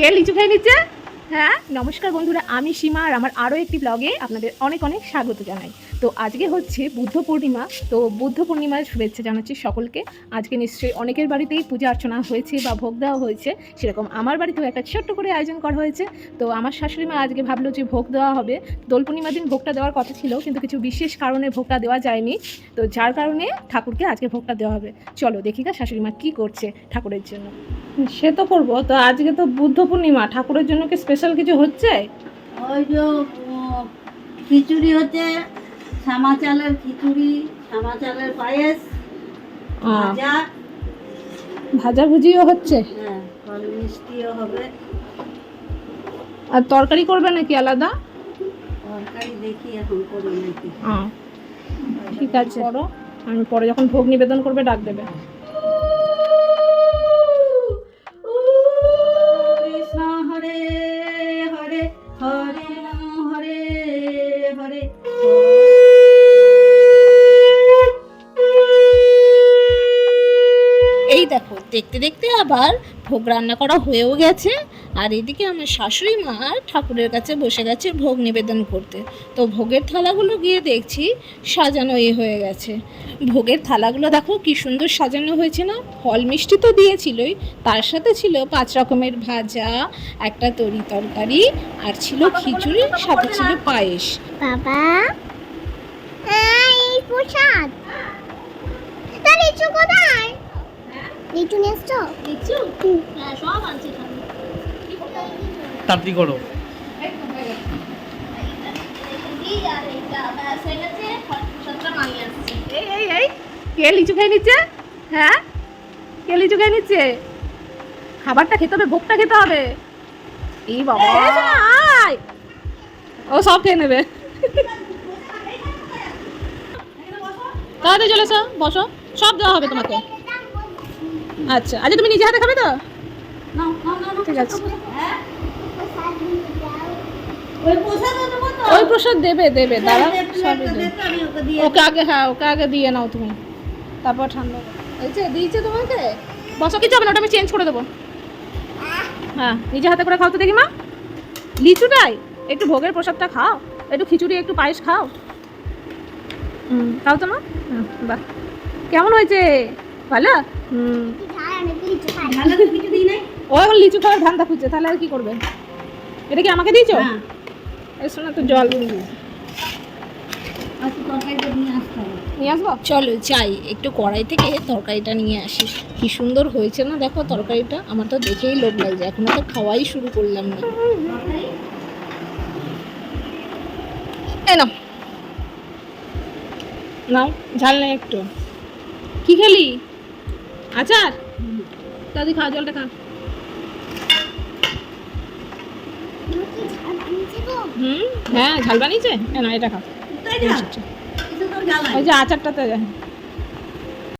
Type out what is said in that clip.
কে? লিচু খেয়ে নিচ্ছে? হ্যাঁ? নমস্কার বন্ধুরা, আমি সীমা আর আমার আরও একটি ব্লগে আপনাদের অনেক অনেক স্বাগত জানাই। তো আজকে হচ্ছে বুদ্ধ পূর্ণিমা, তো বুদ্ধ পূর্ণিমার শুভেচ্ছা জানাচ্ছি সকলকে। আজকে নিশ্চয়ই অনেকের বাড়িতেই পূজা অর্চনা হয়েছে বা ভোগ দেওয়া হয়েছে। সেরকম আমার বাড়িতেও একটা ছোট্ট করে আয়োজন করা হয়েছে। তো আমার শাশুড়ি মা আজকে ভাবলো যে ভোগ দেওয়া হবে। দোল পূর্ণিমার দিন ভোগটা দেওয়ার কথা ছিল, কিন্তু কিছু বিশেষ কারণে ভোগটা দেওয়া যায়নি। তো যার কারণে ঠাকুরকে আজকে ভোগটা দেওয়া হবে। চলো, দেখি গা শাশুড়ি মা কী করছে ঠাকুরের জন্য। সে তো করব। তো আজকে তো বুদ্ধ পূর্ণিমা ঠাকুরের জন্য কি স্পেশাল কিছু হচ্ছে? ওই যে খিচুড়ি হচ্ছে শ্যামা চালের খিচুড়ি শ্যামা চালের পায়েস ভাজা। ভাজা ভুজিও হচ্ছে? হ্যাঁ ফল মিষ্টিও হবে। আর তরকারি করবে নাকি আলাদা? তরকারি দেখি এখন করি নাকি। ঠিক আছে। করো আমি পরে যখন ভোগ নিবেদন করবে ডাক দেবে। দেখতে দেখতে আবার ভোগ রান্না করা হয়েও গেছে। আর এদিকে আমার শাশুড়ি মা ঠাকুরের কাছে বসে গেছে ভোগ নিবেদন করতে। তো ভোগের থালাগুলো গিয়ে দেখছি সাজানোই হয়ে গেছে। ভোগের থালাগুলো দেখো কি সুন্দর সাজানো হয়েছে না? ফল মিষ্টি তো দিয়েছিলই তার সাথে ছিল পাঁচ রকমের ভাজা একটা তরি তরকারি আর ছিল খিচুড়ি সাথে ছিল পায়েস। বাবা এই প্রসাদ। তা লিচু কোথায়? এসছো তাড়াতাড়ি করো। এই এই এই। কে লিচু খেয়ে নিচ্ছে? হ্যাঁ? কে লিচু খেয়ে নিচ্ছে? খাবারটা খেতে হবে ভোগটা খেতে হবে। এই বাবা আয়। ও সব খেয়ে নেবে। তাড়াতাড়ি চলে এসো বসো। সব দেওয়া হবে তোমাকে। আচ্ছা আচ্ছা তুমি নিজে হাতে খাবে তো? ঠিক আছে। ওই প্রসাদ দেবো ওই প্রসাদ দেবে দেবে দাঁড়া দে, সবই দেবে। ওকে আগে হ্যাঁ ওকে আগে দিয়ে নাও তুমি। তারপর ঠান্ডা এই যে দিয়েছে তোমাকে? বসো কিছু হবে না ওটা আমি চেঞ্জ করে দেবো। হ্যাঁ নিজে হাতে করে খাও তো দেখি মা। লিচুটাই একটু ভোগের প্রসাদটা খাও। একটু খিচুড়ি একটু পায়েস খাও। হুম খাও তো মা? হুম, বাহ। কেমন হয়েছে? ভালো? হুম ও এখন লিচু খাওয়ার ধান্দা খুঁজছে তাহলে আর কি করবে? এটা কি আমাকে দিয়েছ? হ্যাঁ। এর সঙ্গে তো জল। নিয়ে আসব? চলো যাই। একটু কড়াই থেকে তরকারিটা নিয়ে আসি। কি সুন্দর হয়েছে না দেখো তরকারিটা। আমার তো দেখেই লোভ লাগছে এখনও তো খাওয়াই শুরু করলাম না। নাও। নাও ঝাল নেই একটু। কি খেলি? আচার? দাদি খা জলটা খা। হুম? হ্যাঁ ঝাল বানিয়েছে? হ্যাঁ না এটা খা। ওই যে। আচারটাতে